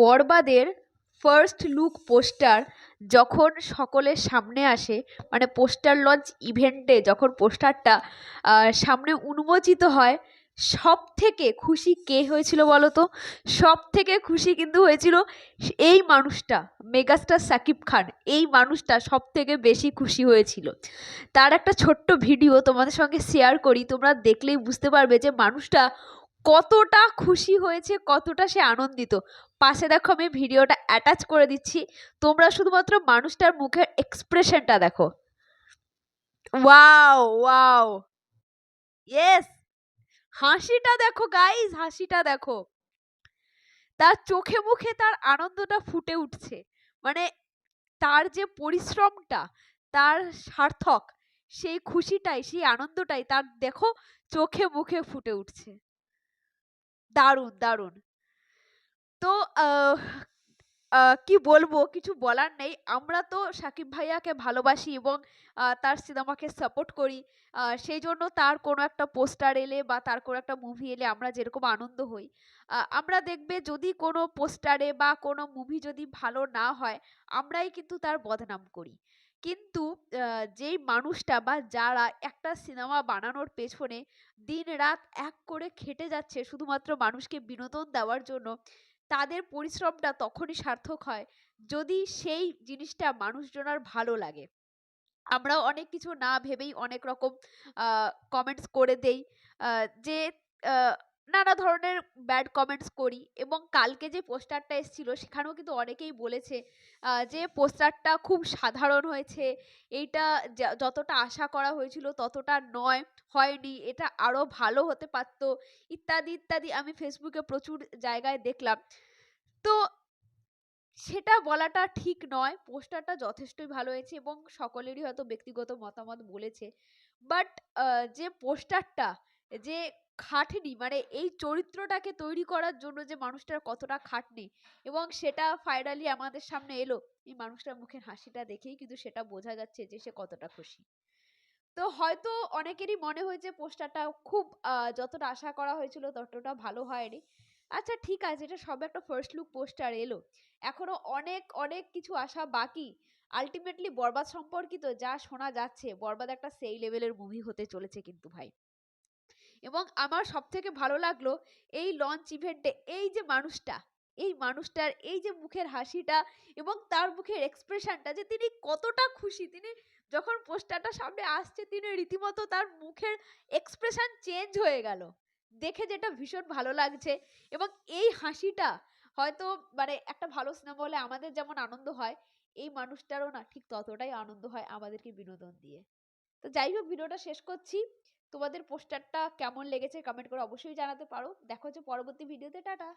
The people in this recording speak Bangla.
বরবাদের ফার্স্ট লুক পোস্টার যখন সকলের সামনে আসে মানে পোস্টার লঞ্চ ইভেন্টে যখন পোস্টারটা সামনে উন্মোচিত হয় সব থেকে খুশি কে হয়েছিল বলো তো সব থেকে খুশি কিন্তু হয়েছিল এই মানুষটা, মেগাস্টার সাকিব খান। এই মানুষটা সব থেকে বেশি খুশি হয়েছিল। তার একটা ছোট্ট ভিডিও তোমাদের সঙ্গে শেয়ার করি, তোমরা দেখলেই বুঝতে পারবে যে মানুষটা কতটা খুশি হয়েছে, কতটা সে আনন্দিত। পাশে দেখো আমি ভিডিওটা অ্যাটাচ করে দিচ্ছি। তোমরা শুধুমাত্র মানুষটার মুখের এক্সপ্রেশনটা দেখো। ওয়াও ওয়াও ইয়েস হাসিটা দেখো গাইস হাসিটা দেখো। তার চোখে মুখে তার আনন্দটা ফুটে উঠছে। মানে তার যে পরিশ্রমটা, তার সার্থক, সেই খুশিটাই, সেই আনন্দটাই তার দেখো চোখে মুখে ফুটে উঠছে। দারুণ দারুণ। তো আহ, কি বলব? কিছু বলার নেই। আমরা তো সাকিব ভাইয়াকে ভালোবাসি এবং আহ, তার সিনেমাকে সাপোর্ট করি। আহ, সেই জন্য তার কোনো একটা পোস্টার এলে বা তার কোনো একটা মুভি এলে আমরা যেরকম আনন্দ হই। আহ, আমরা দেখবে যদি কোনো পোস্টারে বা কোনো মুভি যদি ভালো না হয় আমরাই কিন্তু তার বদনাম করি। কিন্তু আহ, যেই মানুষটা বা যারা একটা সিনেমা বানানোর পেছনে দিন রাত এক করে খেটে যাচ্ছে শুধুমাত্র মানুষকে বিনোদন দেওয়ার জন্য তাদের পরিশ্রমটা তখনই সার্থক হয় যদি সেই জিনিসটা মানুষজনার ভালো লাগে। আমরাও অনেক কিছু না ভেবেই অনেক রকম কমেন্টস করে দেই আহ, যে আহ, নানা ধরনের ব্যাড কমেন্টস করি এবং কালকে যে পোস্টারটা এসেছিল সেখানেও কিন্তু অনেকেই বলেছে যে পোস্টারটা খুব সাধারণ হয়েছে, এইটা যতটা আশা করা হয়েছিল ততটা নয়, হয়নি, এটা আরও ভালো হতে পারত, ইত্যাদি ইত্যাদি আমি ফেসবুকে প্রচুর জায়গায় দেখলাম। তো সেটা বলাটা ঠিক নয় পোস্টারটা যথেষ্টই ভালো হয়েছে এবং সকলেরই হয়তো ব্যক্তিগত মতামত বলেছে বাট যে পোস্টারটা যে খাটনি মানে এই চরিত্রটাকে তৈরি করার জন্য যে মানুষটার কতটা খাটনি এবং সেটা ফাইনালি আমাদের সামনে এলো, এই মানুষটার মুখের হাসিটা দেখেই কিন্তু সেটা বোঝা যাচ্ছে যে সে কতটা খুশি। তো হয়তো অনেকেরই মনে হয়েছে পোস্টারটা খুব যতটা আশা করা হয়েছিল ততটা ভালো হয়নি। আচ্ছা ঠিক আছে, এটা সবে একটা ফার্স্ট লুক পোস্টার এলো। এখনও অনেক অনেক কিছু আসা বাকি। আলটিমেটলি বরবাদ সম্পর্কিত যা শোনা যাচ্ছে, বরবাদ একটা সেই লেভেলের মুভি হতে চলেছে কিন্তু ভাই। এবং আমার সব থেকে ভালো লাগল এই লঞ্চ ইভেন্টে এই যে মানুষটা, এই মানুষটার এই যে মুখের হাসিটা এবং তার মুখের এক্সপ্রেশনটা যে তিনি কতটা খুশি, তিনি যখন পোস্টারটা সামনে আসছে তিনি রীতিমতো তার মুখের এক্সপ্রেশন চেঞ্জ হয়ে গেল। দেখে যেটা ভীষণ ভালো লাগছে এবং এই হাসিটা হয়তো মানে একটা ভালো সিনেমা হলে আমাদের যেমন আনন্দ হয়, এই মানুষটারও না ঠিক ততটাই আনন্দ হয় আমাদেরকে বিনোদন দিয়ে। তো যাই হোক ভিডিওটা শেষ করছি। তোমাদের পোস্টারটা কেমন লেগেছে কমেন্ট করে অবশ্যই জানাতে পারো। দেখো হচ্ছে পরবর্তী ভিডিওতে, টাটা।